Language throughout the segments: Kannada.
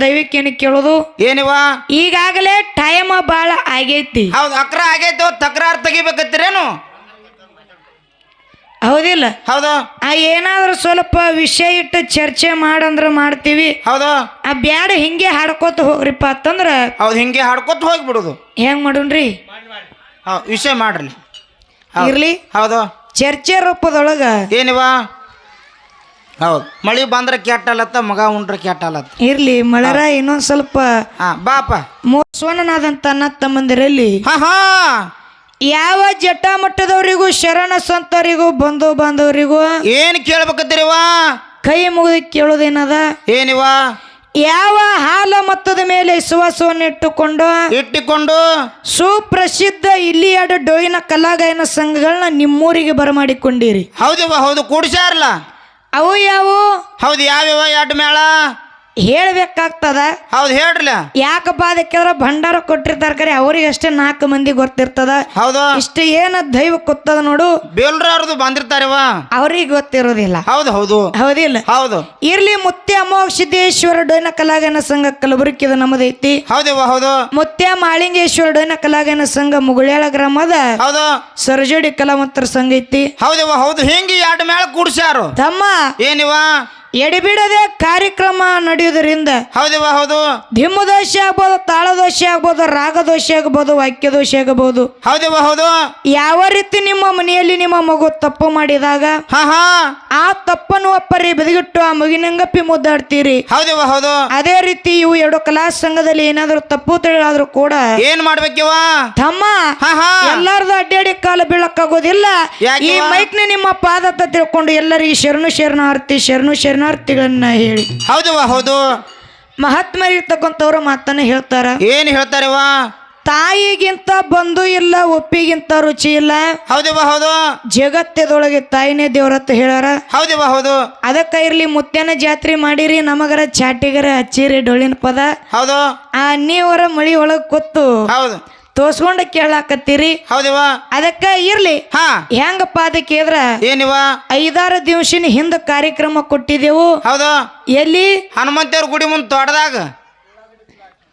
ದೈವಕ್ಕೇನು ಕೇಳೋದು? ಏನಿವ? ಈಗಾಗಲೇ ಟೈಮ್ ಬಾಳ ಆಗೈತಿ. ಹೌದು ಅಕ್ರ ಆಗೈತೆ ತಕರಾರು ತೆಗಿಬೇಕತ್ತಿರೇನು? ಹೌದಿಲ್ಲ? ಹೌದು. ಆ ಏನಾದ್ರೂ ಸ್ವಲ್ಪ ವಿಷಯ ಇಟ್ಟು ಚರ್ಚೆ ಮಾಡಂದ್ರ ಮಾಡ್ತೀವಿ. ಹೌದು. ಆ ಬ್ಯಾಡ ಹಿಂಗೆ ಹಾಡ್ಕೋತ ಹೋಗ್ರಿಪ್ಪ ಅಂತಂದ್ರೆ ಹೌದು ಹಿಂಗೆ ಹಾಡ್ಕೊತ ಹೋಗ್ಬಿಡುದು. ಹೆಂಗ್ ಮಾಡುನ್ರಿ ಹೌದು ವಿಷಯ ಮಾಡ್ರಿ. ಇರ್ಲಿ. ಹೌದು. ಚರ್ಚೆ ರೂಪದೊಳಗ ಏನಿವ? ಹೌದು. ಮಳಿ ಬಂದ್ರೆ ಕೆಟ್ಟಲತ್ತ ಮಗ ಉಂಡ್ರೆ ಕೆಟ್ಟಲತ್ತ ಇರ್ಲಿ ಮಳರ ಇನ್ನೊಂದ್ ಸ್ವಲ್ಪ ಹಾ ಬಾಪ. ಮೋಸವನಾದಂತ ಅನ್ನ ತಮ್ಮಂದಿರಲ್ಲಿ ಹಾ ಹಾ. ಯಾವ ಜಟ ಮಟ್ಟದವರಿಗೂ ಶರಣ ಸಂತರಿಗೂ ಬಂಧು ಬಾಂಧವರಿಗೂ ಏನ್ ಕೇಳ್ಬೇಕತ್ತೀರಿವ? ಕೈ ಮುಗಿದು ಕೇಳೋದೇನದ? ಏನಿವ? ಯಾವ ಹಾಲ ಮತ್ತದ ಮೇಲೆ ವಿಶ್ವಾಸವನ್ನು ಇಟ್ಟುಕೊಂಡು ಇಟ್ಟುಕೊಂಡು ಸುಪ್ರಸಿದ್ಧ ಇಲ್ಲಿ ಎರಡು ಡೋಯಿನ ಕಲಾಗಾಯನ ಸಂಘಗಳನ್ನ ನಿಮ್ಮೂರಿಗೆ ಬರಮಾಡಿಕೊಂಡಿರಿ. ಹೌದಿವ ಹೌದು ಕೂಡ್ಸ್ಯಾರಲ್ಲ ಅವು ಯಾವ? ಹೌದು ಯಾವ್ಯಾವ ಎರಡು ಮೇಳ? ಹೇಳ್ಬೇಕಾಗ್ತದ? ಹೌದು ಹೇಳ್ರಲ್ಲ. ಯಾಕಪ್ಪ ಅದಕ್ಕೆ ಭಂಡಾರ ಕೊಟ್ಟಿರ್ತಾರ ಕರೆ ಅವ್ರಿಗೆ ಅಷ್ಟೇ ನಾಲ್ಕು ಮಂದಿ ಗೊತ್ತಿರ್ತದ. ಹೌದು. ಇಷ್ಟ ಏನ ದೈವ ಕೊತ್ತದ ನೋಡು. ಬೇಲ್ರವ್ರದ್ದು ಬಂದಿರ್ತಾರವ. ಅವ್ರಿಗೆ ಗೊತ್ತಿರೋದಿಲ್ಲ. ಹೌದು ಹೌದು. ಹೌದಿಲ್ಲ. ಹೌದು. ಇರ್ಲಿ ಮುತ್ಯ ಅಮೋಘ ಸಿದ್ದೇಶ್ವರ ಡೋನ ಕಲಾಗನ ಸಂಘ ಕಲಬುರಕಿದ ನಮ್ಮದೈತಿ. ಹೌದಿವ ಹೌದು. ಮುತ್ಯ ಮಾಳಿಂಗೇಶ್ವರ ಡೋನ ಕಲಾಗನ ಸಂಘ ಮುಗುಳ್ಯಾಳ ಗ್ರಾಮದ ಹೌದು. ಸರ್ಜೋಡಿ ಕಲಾವಂತರ ಸಂಘ ಐತಿ. ಹೌದಿವ ಹೌದು. ಹಿಂಗೆ ಎರಡು ಮೇಳ ಕೂಡ್ಸ್ಯಾರು. ತಮ್ಮ. ಏನಿವ ಎಡಿಬಿಡದೆ ಕಾರ್ಯಕ್ರಮ ನಡೆಯುವುದರಿಂದ ಹೌದವಾ ಹೌದು. ಧಿಮ್ಮ ದೋಷ ಆಗ್ಬೋದು ತಾಳ ದೋಷ ಆಗ್ಬೋದು ರಾಗ ದೋಷ ಆಗ್ಬೋದು ವಾಕ್ಯ ದೋಷ ಆಗಬಹುದು ಹೌದವಾ ಹೌದು. ಯಾವ ರೀತಿ ನಿಮ್ಮ ಮನೆಯಲ್ಲಿ ನಿಮ್ಮ ಮಗು ತಪ್ಪು ಮಾಡಿದಾಗ ಹಾ ಹಾ. ಆ ತಪ್ಪನ್ನು ಒಪ್ಪರಿ ಬದಿಗಿಟ್ಟು ಆ ಮಗಿನಂಗಪ್ಪಿ ಮುದ್ದಾಡ್ತೀರಿ. ಹೌದವಾ ಹೌದು. ಅದೇ ರೀತಿ ಇವು ಎರಡು ಕಲಾ ಸಂಘದಲ್ಲಿ ಏನಾದರೂ ತಪ್ಪು ತಿಳಿದಾದ್ರೂ ಕೂಡ ಏನ್ ಮಾಡ್ಬೇಕಿವ ತಮ್ಮ ಹಾ ಹಾ. ಎಲ್ಲಾರ್ದು ಅಡ್ಡಾಡಿ ಕಾಲ ಬೀಳಕ್ಕಾಗೋದಿಲ್ಲ. ಯಾಕೆ ಈ ಮೈಕ್ ಮೈಕ್ನ ನಿಮ್ಮ ಪಾದತ್ತ ತಿಳ್ಕೊಂಡು ಎಲ್ಲರಿಗೆ ಶರಣು ಶರಣಾರ್ಥಿ ಶರಣು ಶರಣಾರ್ಥಿಗಳನ್ನ ಹೇಳಿ. ಹೌದುವಾ ಹೌದು. ಮಹಾತ್ಮರಿರ್ತಕ್ಕಂಥವ್ರ ಮಾತನ್ನ ಹೇಳ್ತಾರ. ಏನ್ ವಾ ತಾಯಿಗಿಂತ ಬಂಧು ಇಲ್ಲ ಒಪ್ಪಿಗಿಂತ ರುಚಿ ಇಲ್ಲ. ಹೌದಿವ ಹೌದು. ಜಗತ್ತದೊಳಗೆ ತಾಯಿನೇ ದೇವ್ರತ್ತ ಹೇಳ್ಯಾರ. ಹೌದಿವ ಹೌದು. ಅದಕ್ಕ ಇರ್ಲಿ ಮುತ್ಯನ ಜಾತ್ರೆ ಮಾಡಿರಿ ನಮಗರ ಚಾಟಿಗರ ಹಚ್ಚಿರಿ ಡೊಳ್ಳಿನ ಪದ. ಹೌದು. ಆ ನೀವರ ಮಳಿ ಒಳಗ್ ಕೊತ್ತು ಹೌದು. ತೋರ್ಸ್ಕೊಂಡ ಕೇಳಾಕತ್ತೀರಿ. ಹೌದಿವ ಅದಕ್ಕ ಇರ್ಲಿ. ಹಾ. ಹೆಂಗಪ್ಪ ಅದಕ್ಕೆ ಇದ್ರ ಏನಿವ ಐದಾರು ದಿವಸಿನ ಹಿಂದ ಕಾರ್ಯಕ್ರಮ ಕೊಟ್ಟಿದ್ದೆವು. ಹೌದು. ಎಲ್ಲಿ? ಹನುಮಂತೇವ್ರ ಗುಡಿ ಮುಂದೆ ತೋಟದಾಗ.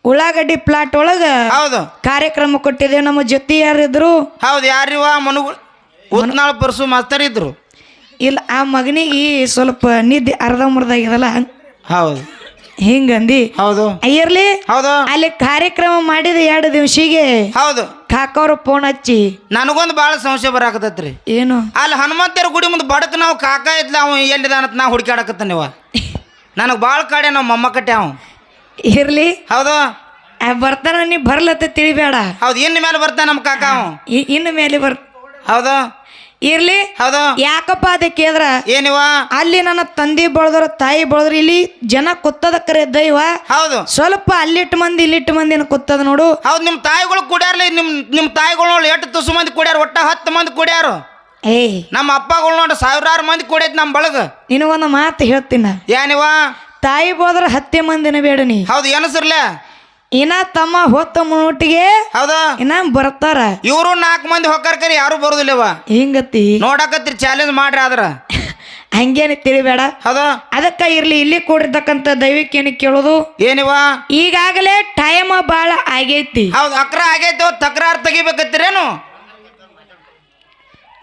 ಉಳ್ಳಾಗಡ್ಡಿ ಪ್ಲಾಟ್ ಒಳಗ ಹೌದು. ಕಾರ್ಯಕ್ರಮ ಕೊಟ್ಟಿದ್ದೇವೆ. ನಮ್ಮ ಜೊತೆ ಯಾರಿದ್ರು? ಹೌದು ಯಾರಿವ ಮನುಗಳು ಉತ್ನಾಳ ಪರ್ಸು ಮಾಸ್ತರ್ ಇದ್ರು. ಇಲ್ಲ ಆ ಮಗನಿಗೆ ಸ್ವಲ್ಪ ನಿದ್ದೆ ಅರ್ಧ ಮುರ್ದಾಗಿದಲ್ಲ ಹೌದು. ಹಿಂಗಂದಿ ಹೌದು. ಇರ್ಲಿ ಹೌದು. ಅಲ್ಲಿ ಕಾರ್ಯಕ್ರಮ ಮಾಡಿದ ಎರಡು ದಿವಸಿಗೆ ಹೌದು. ಕಾಕವ್ರು ಫೋನ್ ಹಚ್ಚಿ. ನನಗೊಂದು ಭಾಳ ಸಂಶಯ ಬರಾಕತ್ತೈತ್ರಿ. ಏನು? ಅಲ್ಲಿ ಹನುಮಂತರ ಗುಡಿ ಮುಂದೆ ಬಡಕ್ ನಾವು ಕಾಕ ಇದ್ಲ ಅವ ಎಲ್ಲಿದಾನತ್ ನಾ ಹುಡುಕಾಡಕತ್ತಾನಿವ ನನಗೆ ಭಾಳ ಕಡೆ ನಾವು ಮೊಮ್ಮ ಕಟ್ಟೆ ಅವ. ಇರ್ಲಿ. ಹೌದು. ಆ ಬರ್ತಾನ ನೀ ಬರ್ಲತ್ತ ತಿಳಿಬೇಡ. ಹೌದು ಇನ್ನು ಮೇಲೆ ಬರ್ತಾನ ನಮ್ಮ ಕಾಕ ಅವ. ಇನ್ನು ಮೇಲೆ ಬರ್ ಹೌದು. ಇರ್ಲಿ? ಹೌದು. ಯಾಕಪ್ಪ ಅದಕ್ಕೆ ಕೇದ್ರ ಏನಿವ? ಅಲ್ಲಿ ನನ್ನ ತಂದೆ ಬಳದ್ರ ತಾಯಿ ಬಳದ್ರ ಇಲ್ಲಿ ಜನ ಕುತ್ತದ ಕರೆ ದೈವ. ಹೌದು. ಸ್ವಲ್ಪ ಅಲ್ಲಿಟ್ಟು ಮಂದಿ ಇಲ್ಲಿಟ್ಟು ಮಂದಿ ಕುತ್ತದ ನೋಡು. ಹೌದು ನಿಮ್ಮ ತಾಯಿಗಳು ಕುಡ್ಯಾರ್ಲಿ ನಿಮ್ಮ ನಿಮ್ಮ ತಾಯಿಗಳು ನೋಡಿ ಎಷ್ಟು ತುಸು ಮಂದಿ ಕುಡ್ಯಾರ ಒಟ್ಟ ಹತ್ತು ಮಂದಿ ಕುಡ್ಯಾರು. ಏಯ್ ನಮ್ಮ ಅಪ್ಪಗಳು ನೋಡಿ ಸಾವಿರಾರು ಮಂದಿ ಕುಡಿಯೈತಿ ನಮ್ಮ ಬಳಗ. ನಿನಗೊಂದು ಮಾತು ಹೇಳ್ತೀನಿ. ಏನಿವ? ತಾಯಿ ಬೋದ್ರ ಹತ್ತೆ ಮಂದಿನ ಬೇಡ ನೀ. ಹೌದು ಏನಸರ್ಲೆ ಇನ್ನ ತಮ್ಮ ಹೊತ್ತ ಮುಟ್ಟಿಗೆ ಹೌದಾ? ಇನ್ನ ಬರ್ತಾರ. ಇವರು ನಾಲ್ಕು ಮಂದಿ ಹೊಕ್ಕರ್ಕರಿ ಯಾರು ಬರುದಿಲ್ಲವ? ಹಿಂಗತಿ? ನೋಡಕತ್ರಿ ಚಾಲೆಂಜ್ ಮಾಡ್ರಿ ಆದ್ರ. ಹಂಗೇನು ತಿಳಿಬೇಡ. ಹೌದಾ? ಅದಕ್ಕ ಇರ್ಲಿ ಇಲ್ಲಿ ಕೂಡಿರ್ತಕ್ಕಂತ ದೈವಿಕ ದೈವಕ್ಕೇನು ಕೇಳೋದು? ಏನಿವ? ಈಗಾಗಲೇ ಟೈಮ್ ಬಾಳ ಆಗೈತಿ. ಹೌದು ಅಕ್ರ ಆಗೈತೆ ತಕರಾರು ತೆಗಿಬೇಕತ್ತೀರೇನು?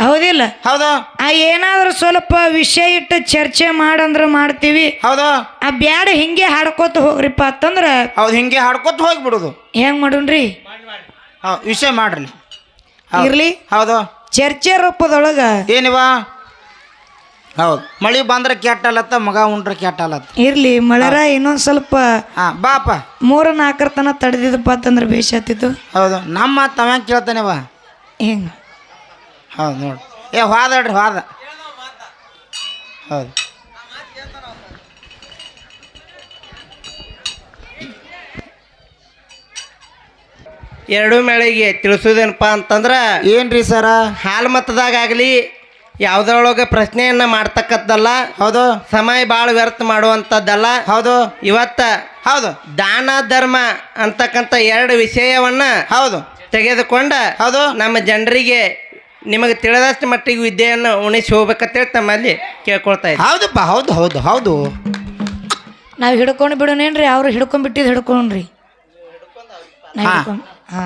ಹೌದಿಲ್ಲ? ಹೌದು? ಆ ಏನಾದ್ರೂ ಸ್ವಲ್ಪ ವಿಷಯ ಇಟ್ಟು ಚರ್ಚೆ ಮಾಡಂದ್ರ ಮಾಡ್ತೀವಿ. ಹೌದು? ಆ ಬ್ಯಾಡ ಹಿಂಗೆ ಹಾಡ್ಕೋತ ಹೋಗ್ರಿಪ್ಪ ಅಂತಂದ್ರ ಹೌದು ಹಿಂಗೆ ಹಾಡ್ಕೊತ ಹೋಗ್ಬಿಡುದು. ಹೆಂಗ್ ಮಾಡುಣ್ರಿ? ಹೌದು ವಿಷಯ ಮಾಡ್ರಿ. ಹೌದು. ಇರ್ಲಿ? ಹೌದು. ಚರ್ಚೆ ರೂಪದೊಳಗ ಏನಿವ? ಹೌದು. ಮಳಿ ಬಂದ್ರೆ ಕೆಟ್ಟಲತ್ತ ಮಗ ಉಂಡ್ರೆ ಕೆಟ್ಟಲತ್ತ ಇರ್ಲಿ ಮಳರ ಇನ್ನೊಂದ್ ಸ್ವಲ್ಪ ಹಾ ಬಾಪ ಮೂರ ನಾಲ್ಕರ ತನ ತಡೆದಿದ್ದಪ್ಪ ಅಂತಂದ್ರೆ ಬೇಷ್ ಆತಿತ್ತು ಹೌದು. ನಮ್ಮ ತಮ್ಮ ಕೇಳ್ತಾನೆ ಕೇಳ್ತಾನೆವ? ಹೆಂಗ್? ಹೌದು ನೋಡಿ. ಏ ವಾದಾಡ್ರಿ ಹೋದ. ಹೌದು. ಎರಡು ಮೇಳಿಗೆ ತಿಳಿಸೋದೇನಪ್ಪ ಅಂತಂದ್ರೆ ಏನ್ರಿ ಸರ? ಹಾಲು ಮತದಾಗಲಿ ಯಾವುದ್ರೊಳಗೆ ಪ್ರಶ್ನೆಯನ್ನ ಮಾಡ್ತಕ್ಕದ್ದಲ್ಲ ಹೌದು. ಸಮಯ ಭಾಳ ವ್ಯರ್ಥ ಮಾಡುವಂಥದ್ದಲ್ಲ ಹೌದು. ಇವತ್ತ ಹೌದು. ದಾನ ಧರ್ಮ ಅಂತಕ್ಕಂಥ ಎರಡು ವಿಷಯವನ್ನ ಹೌದು. ತೆಗೆದುಕೊಂಡ ಹೌದು. ನಮ್ಮ ಜನರಿಗೆ ನಿಮಗೆ ತಿಳಿದಷ್ಟು ಮಟ್ಟಿಗೆ ವಿದ್ಯೆಯನ್ನು ಉಣಿಸಿ ಹೋಗ್ಬೇಕಂತೇಳಿ ತಮ್ಮಲ್ಲಿ ಕೇಳ್ಕೊಳ್ತಾ ಇದ್ದೀನಿ ಹೌದಪ್ಪ ಹೌದು ಹೌದು ಹೌದು. ನಾವು ಹಿಡ್ಕೊಂಡು ಬಿಡೋನೇನ್ರಿ ಅವ್ರು ಹಿಡ್ಕೊಂಡ್ಬಿಟ್ಟಿದ್ದು ಹಿಡ್ಕೊಂಡ್ರಿ ಹಾಂ ಹಾ. ಹಿಡ್ಕೊಂಡ್ ಹಾ.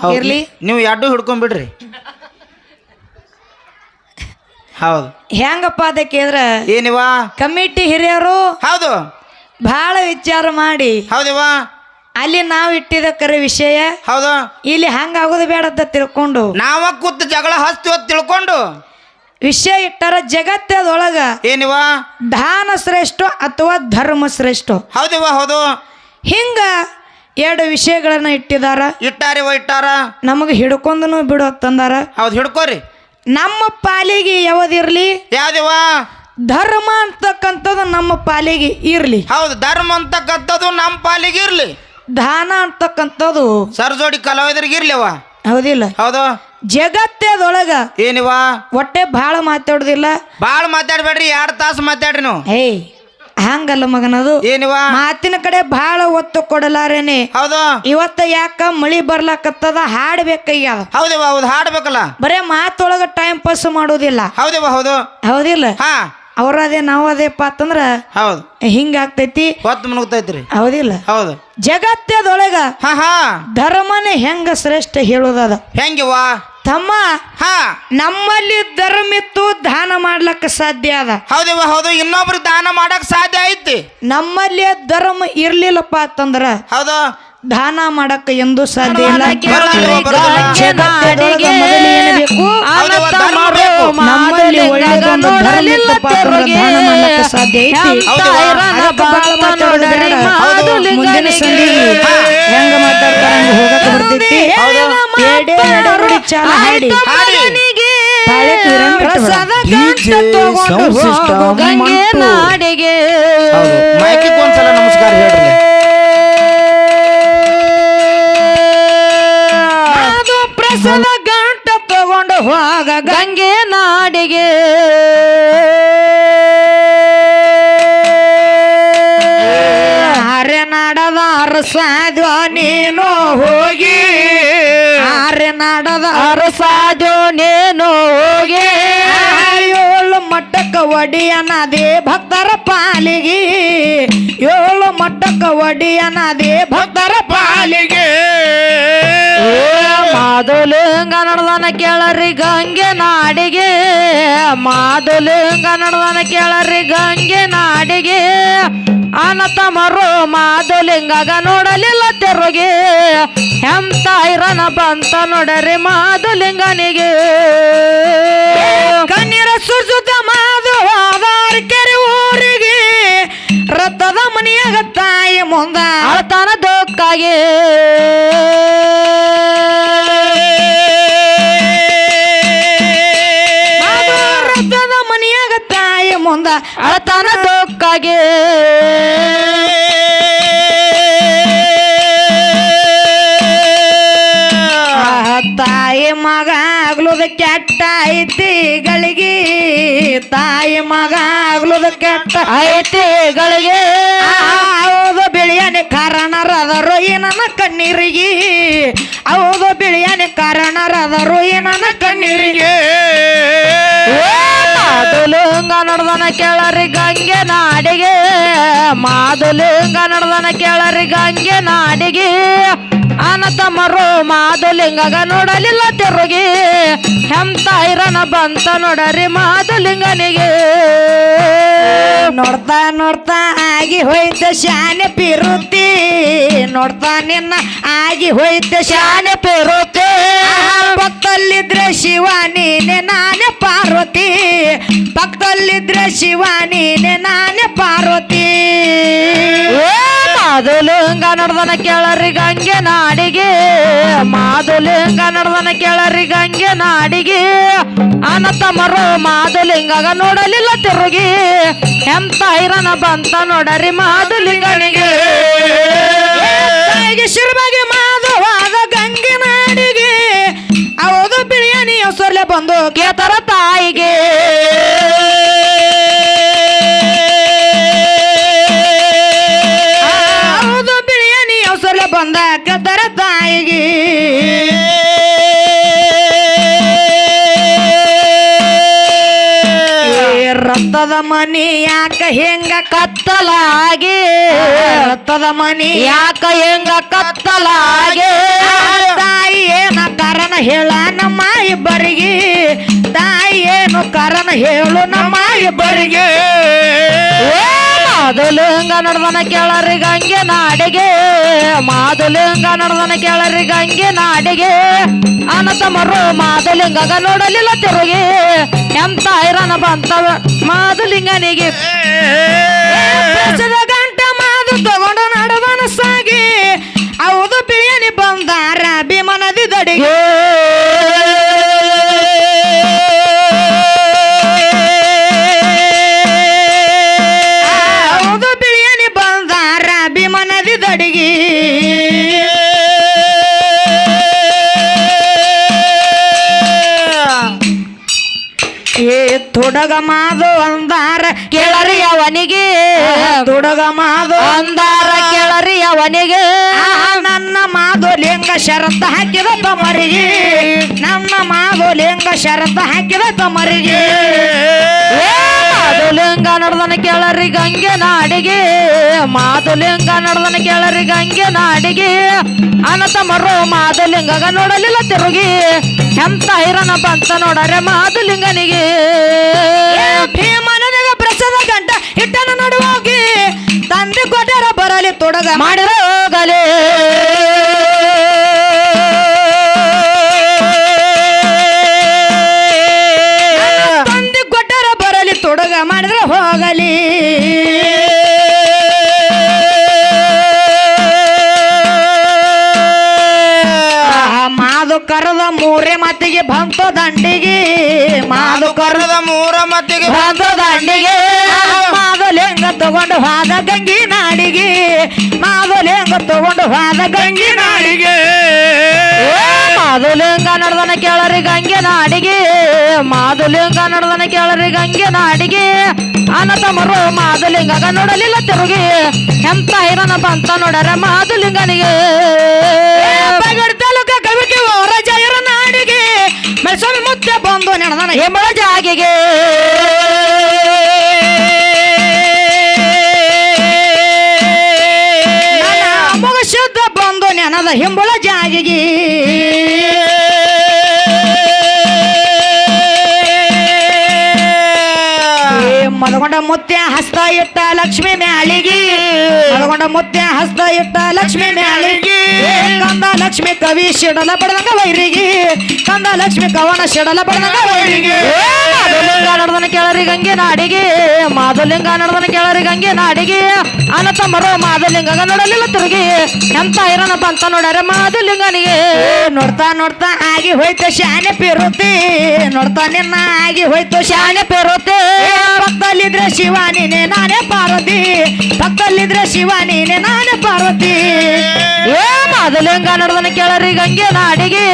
ಹೌದು. ಇರ್ಲಿ. ನೀವು ಎರಡು ಹಿಡ್ಕೊಂಡ್ಬಿಡ್ರಿ ಹೌದು. ಹೆಂಗಪ್ಪ ಅದಕ್ಕೆ ಅಂದ್ರೆ ಏನಿವ ಕಮಿಟಿ ಹಿರಿಯರು ಹೌದು. ಬಹಳ ವಿಚಾರ ಮಾಡಿ ಹೌದಿವ ಅಲ್ಲಿ ನಾವು ಇಟ್ಟಿದ ಕರೆ ವಿಷಯ ಹೌದು? ಇಲ್ಲಿ ಹಂಗಾಗೋದು ಬೇಡ ಅಂತ ತಿಳ್ಕೊಂಡು. ನಾವ ಕೂತ್ ಜಗಳ ಹಸ್ತಿವ ತಿಳ್ಕೊಂಡು. ವಿಷಯ ಇಟ್ಟಾರ ಜಗತ್ತದೊಳಗ ಏನಿವ? ದಾನ ಶ್ರೇಷ್ಠ ಅಥವಾ ಧರ್ಮ ಶ್ರೇಷ್ಠ. ಹೌದಿವ ಹೌದು. ಹಿಂಗ ಎರಡು ವಿಷಯಗಳನ್ನ ಇಟ್ಟಿದಾರ. ಇಟ್ಟಾರಿವ ಇಟ್ಟಾರ? ನಮಗೆ ಹಿಡ್ಕೊಂಡನು ಬಿಡು ತಂದಾರ ಹೌದು ಹಿಡ್ಕೋರಿ. ನಮ್ಮ ಪಾಲಿಗೆ ಯಾವ್ದಿರ್ಲಿ ಯಾವ್ದಿವ? ಧರ್ಮ ಅಂತಕ್ಕಂಥದ್ದು ನಮ್ಮ ಪಾಲಿಗೆ ಇರ್ಲಿ. ಹೌದು ಧರ್ಮ ಅಂತಕ್ಕಂಥದ್ದು ನಮ್ಮ ಪಾಲಿಗೆ ಇರ್ಲಿ. ದಾನ ಅಂತಕ್ಕಂಥದ್ದು ಸರ್ಜೋಡಿ ಕಲಾವಿದರಿಗೆ ಇರ್ಲಿವ ಹೌದಿಲ್ಲ. ಹೌದು. ಜಗತ್ತದೊಳಗ ಏನಿವ ಒಟ್ಟೆ ಭಾಳ ಮಾತಾಡೋದಿಲ್ಲ. ಭಾಳ ಮಾತಾಡ್ಬೇಡ್ರಿ ಎರಡು ತಾಸು ಮಾತಾಡ್ರಿ ನೀವು. ಏಯ್ ಹಂಗಲ್ಲ ಮಗನದು. ಏನಿವ ಮಾತಿನ ಕಡೆ ಬಹಳ ಒತ್ತು ಕೊಡಲಾರೇನೆ. ಹೌದು. ಇವತ್ತ ಯಾಕ ಮಳಿ ಬರ್ಲಾಕತ್ತದ ಹಾಡ್ಬೇಕಾಗ್ಯದ ಹೌದಿವ ಹೌದು ಹಾಡ್ಬೇಕಲ್ಲ. ಬರೇ ಮಾತೊಳಗ ಟೈಮ್ ಪಾಸ್ ಮಾಡೋದಿಲ್ಲ. ಹೌದಿವ ಹೌದು. ಹೌದಿಲ್ಲ. ಹಾ. ಅವ್ರ ಅದೇ ನಾವು ಅದೇಪ್ಪ ಅಂತಂದ್ರ ಹೌದು. ಹಿಂಗ ಆಗ್ತೈತಿ. ಹೊತ್ತು ಮುನುಗ್ತೈತ್ರಿ ಹೌದಿಲ್ಲ? ಹೌದು. ಜಗತ್ತದೊಳಗ ಹಾ ಹಾ. ಧರ್ಮನೇ ಹೆಂಗ ಶ್ರೇಷ್ಠ ಹೇಳೋದದ? ಹೆಂಗಿವ ತಮ್ಮ ಹಾ. ನಮ್ಮಲ್ಲಿ ಧರ್ಮ ಇತ್ತು ದಾನ ಮಾಡ್ಲಕ್ಕ ಸಾಧ್ಯ ಅದ. ಹೌದಿವ ಹೌದು. ಇನ್ನೊಬ್ರು ದಾನ ಮಾಡಕ್ ಸಾಧ್ಯ ಐತಿ. ನಮ್ಮಲ್ಲಿ ಧರ್ಮ ಇರ್ಲಿಲ್ಲಪ್ಪ ಅಂತಂದ್ರ ಹೌದು. ದಾನ ಮಾಡಕ್ಕ ಎಂದು ಸಾಧ್ಯ ಇಲ್ಲ. ನಮ್ಮಲ್ಲಿ ದಾನ ಮಾಡ್ಲಕ್ಕ ಸಾಧ್ಯ ಐತಿ. ಬಾಳ. ಮುಂದಿನ ಸಂಧಿಗೆ ಹೆಂಗ ಮಾತಾಡ್ತಾರ ಹಂಗ ಬರ್ತೈತಿ ಚಾಲ ಹಾಡಿ. ಗಂಗೆ ನಾಡಿಗೆ. ಮೈಕಿಗೆ ಒಂದ್ಸಲ ನಮಸ್ಕಾರ ಹೇಳ್ರಿ. ಗಂಗೆ ನಾಡಿಗೆ. ಆರ್ಯ ನಾಡದ ನೀನು ಹೋಗಿ. ಆರ್ಯ ನಾಡದ ನೀನು ಹೋಗಿ. ಏಳು ಮಟ್ಟಕ್ಕ ಒಡಿಯನದೇ ಭಕ್ತರ ಪಾಲಿಗೆ. ಏಳು ಮಟ್ಟಕ್ಕ ಒಡಿಯನದೇ ಭಕ್ತರ ಪಾಲಿಗೆ. ಮಾದುಲಿಂಗ ನಡ್ದಾನ ಕೇಳರಿ ಗಂಗೆ ನಾಡಿಗೆ. ಮಾದುಲಿಂಗ ನಡ್ದಾನ ಕೇಳರಿ ಗಂಗೆ ನಾಡಿಗೆ. ಅನತಮರು ಮಾದುಲಿಂಗಗ ನೋಡಲಿಲ್ಲ ತೆರುಗೆ. ಇರನ ಬಂತ ನೋಡರಿ ಮಾದುಲಿಂಗನಿಗೆ. ತಾಯಿ ಮಗ ಆಗ್ಲುದ ಕೆಟ್ಟ ಐತಿ ಗಳಿಗೆ. ತಾಯಿ ಮಗ ಆಗ್ಲುದ ಕೆಟ್ಟ ಐತಿಗಳಿಗೆ ಹೌದು ಬಿಳಿಯನೆ ಕಾರಣರದರು ಏನನ ಕಣ್ಣೀರಿಗೆ. ಹೌದು ಬಿಳಿಯನೆ ಕಾರಣರದರು ಏನನ ಕಣ್ಣೀರಿಗೆ. ಮಾದುಲಿಂಗ ನಡ್ದನ ಕೇಳರಿ ಗಂಗೆ ನಾಡಿಗೆ. ಮಾದುಲಿಂಗ ನಡ್ದನ ಕೇಳರಿ ಗಂಗೆ ನಾಡಿಗೆ. ಅನತಮರು ಮಾದುಲಿಂಗಗ ನೋಡಲಿಲ್ಲ ತಿರುಗಿ. ಹೆಂತ ಐರನ ಬಂತ ನೋಡರಿ ಮಾದುಲಿಂಗನಿಗೆ ನೋಡ್ತಾ ನೋಡ್ತಾ ಆಗಿ ಹೋಯ್ತ ಶಾನೆ ಪಿರುತಿ. ನೋಡ್ತಾ ನಿನ್ನ ಆಗಿ ಹೋಯ್ತ ಶಾನೆ ಪಿರುತಿ. ಪಕ್ಕದಲ್ಲಿದ್ರೆ ಶಿವ ನೀನೆ ನಾನೇ ಪಾರ್ವತಿ. ಪಕ್ಕದಲ್ಲಿದ್ರೆ ಶಿವ ನೀನೆ ನಾನೇ ಪಾರ್ವತಿ. ಮಾದುಲಿಂಗ ನಡ್ದನ ಕೇಳರಿ ಗಂಗೆ ನಾಡಿಗೆ. ಮಾದುಲಿಂಗ ನಡ್ದನ ಕೇಳರಿ ಗಂಗೆ ನಾಡಿಗೆ. ಅನತಮರು ಮಾದುಲಿಂಗಗ ನೋಡಲಿಲ್ಲ ತಿರುಗಿ. ಎಂತ ಐರನ ಬಂತ ನೋಡರಿ ಮಾದುಲಿಂಗನಿಗೆ ಶಿರಬಾಗಿ ಮಾಧವಾದ ಗಂಗೆ ನಾಡಿಗೆ. ಹೌದು ಬಿರಿಯಾನಿ ಸೊರ್ಲೆ ಬಂದು ಕೇತರ ತಾಯಿಗೆ. ಯಾಕ ಹೆಂಗ ಕತ್ತ ಕತ್ತಲಾಗಿ? ಕತ್ತದ ಮನಿ. ಯಾಕ ಹೆಂಗ ಕತ್ತಲಾಗಿ? ತಾಯಿ ಏನ ಕಾರಣ ಹೇಳ ನಮ್ಮ ಇಬ್ಬರಿಗೆ? ತಾಯಿ ಏನು ಕಾರಣ ಹೇಳು ನಮ್ಮ ಇಬ್ಬರಿಗೆ? ಮಾದಲಿಂಗ ಮಾದುಲಿಂಗ ನಡ್ದನ ಕೇಳರಿ ಗಂಗೆ ನಾಡಿಗೆ. ಮಾದುಲಿಂಗ ನಡ್ದನ ಕೇಳರಿ ಗಂಗೆ ನಾಡಿಗೆ. ಅನತಮರು ಮರು ಮಾದುಲಿಂಗಗ ನೋಡಲಿಲ್ಲ ತಿರುಗಿ. ಎಂತ ಐರನ ಬಂತವ ಮಾದುಲಿಂಗನಿಗೆ ಲಿಂಗನಿಗೆ ಗಂಟ ಮಾದು ತಗೊಂಡು ನಡುವನ ತೊಡಗ ಮಾದು ಅಂದಾರ ಕೇಳರಿ ಅವನಿಗೆ. ತೊಡಗ ಮಾದು ಅಂದಾರ ಕೇಳರಿ ಅವನಿಗೆ. ನನ್ನ ಮಾದು ಲಿಂಗ ಶರತ್ತ ಹಾಕಿದ ತಮರಿಗೆ. ನನ್ನ ಮಾಧುಲಿಂಗ ಶರತ್ತ ಹಾಕಿದ ತಮರಿಗೆ. ಮಾದುಲಿಂಗ ನಡ್ದನ ಕೇಳರಿ ಗಂಗೆ ನಾಡಿಗೆ. ಮಾದುಲಿಂಗ ನಡೆದನ ಕೇಳರಿ ಗಂಗೆ ನಾಡಿಗೆ. ಅನತ ಮರು ಮಾದುಲಿಂಗ ನೋಡಲಿಲ್ಲ ತಿರುಗಿ. ಎಂತ ಐರನ ಬಂತ ನೋಡರೆ ಮಾದುಲಿಂಗನಿಗೆ ಮಾಡಿರ ಮಾದು ಕರದ ಮೂರೇ ಮತ್ತಿಗೆ ಬಂತು ದಂಡಿಗೆ ಮಾದು ಕರದ ಮೂರ ಮತ್ತಿಗೆ ಬಂತು ದಂಡಿಗೆ ಮಾದಲಿಂಗ ತಗೊಂಡು ಹಾದ ಗಂಗಿ ನಾಡಿಗೆ ಮಾದಲಿಂಗ ತಗೊಂಡು ಹಾದ ಗಂಗಿ ನಾಡಿಗೆ. ಮಾದು ಲಿಂಗ ನಡೆದನ ಕೇಳರಿ ಗಂಗೆ ನಾಡಿಗೆ ಮಾದುಲಿಂಗ ನಡೆದನ ಕೇಳರಿ ಗಂಗೆ ನಾಡಿಗೆ. ಅನತ ಮಾದು ಲಿಂಗ ನೋಡಲಿಲ್ಲ ತಿರುಗಿ ಎಂತ ಐರನ ಬಂತ ನೋಡರ ಮಾದುಲಿಂಗನಿಗೆ. ಬಂದು ನೆನದನ ಹೆಮ್ಮಳ ಜಾಗಿಗೆ ಮೊಗ ಶುದ್ಧ ಬಂದು ನೆನದ ಹಿಂಬಳ ಜಾಗಿಗೆ ಮಲಗೊಂಡ ಮುತ್ಯ ಹಸ್ತ ಇಟ್ಟ ಲಕ್ಷ್ಮಿ ಮ್ಯಾಳಿಗೆ. ಮಲಗೊಂಡ ಮುತ್ಯ ಹಸ್ತ ಇಟ್ಟ ಲಕ್ಷ್ಮಿ ಮ್ಯಾಳಿಗೆ. ಕಂದ ಲಕ್ಷ್ಮಿ ಕವಿ ಶಿಡಲ ಬಡದಂಗ ವೈರಿಗೆ. ಕಂದ ಲಕ್ಷ್ಮಿ ಕವನ ಶಿಡಲ ಬಡದಂಗ ವೈರಿಗೆ. ನಡ್ದನ ಕೇಳರಿ ಗಂಗೆ ನಾಡಿಗೆ. ಮಾದಲಿಂಗ ನಡ್ದನ ಕೇಳರಿ ಗಂಗೆ ನಾಡಿಗೆ. ಅನತ ಮರು ಮಾದಲಿಂಗ ನೋಡಲಿಲ್ಲ ತಿರುಗಿ. ಎಂತ ಇರೋಣಪ್ಪ ಅಂತ ನೋಡ್ಯಾರ ಮಾದಲಿಂಗನಿಗೆ ನೋಡ್ತಾ ನೋಡ್ತಾ ಆಗಿ ಹೋಯ್ತು ಶಾನೆ ಪಿರುತಿ. ನೋಡ್ತಾ ನಿನ್ನ ಆಗಿ ಹೋಯ್ತು ಶಾನೆ ಪಿರುತ್ತೆ ಪಕ್ಕದಲ್ಲಿದ್ರೆ ಶಿವ ನೀನೆ ಪಾರ್ವತಿ. ಪಕ್ಕದಲ್ಲಿದ್ರೆ ಶಿವಾನಿನೆ ನೀನೆ ನಾನೇ ಪಾರ್ವತಿ. ಏ ಮಾದುಲಿಂಗ ನಡ್ದನ ಕೇಳರಿ ಗಂಗೆ ನಾಡಿಗೆ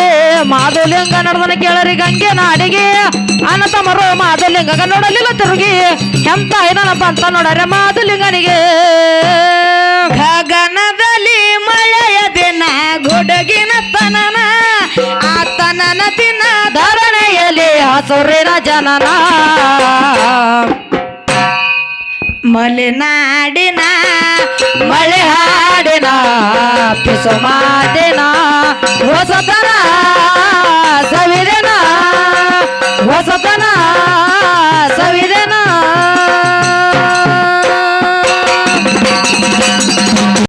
ಮಾದಲಿಂಗ ನಡ್ದನ ಕೇಳರಿ ಗಂಗೆ ನಾಡಿಗೆ. ಅನಂತ ಮರು ಮಾದಲಿಂಗ ನೋಡಲಿಲ್ಲ ತಿರುಗಿ, ಎಂತ ಏನಪ್ಪ ಅಂತ ನೋಡರೆ ಮಾದಲಿಂಗನಿಗೆ. ಗಗನದಲ್ಲಿ ಮಳೆಯ ದಿನ, ಗುಡಗಿನ ತನನ, ಆತನ ದಿನ ಧರಣೆಯಲ್ಲಿ ಹಸುರಿನ ಜನನ. ಮಲೆನಾಡಿನ ಮಳೆ ಹಾಡಿನ ಪಿಸು ಮಾತಿನ ಹೊಸತನ ಸವಿದನ ಹೊಸತನ ಸವಿದನ.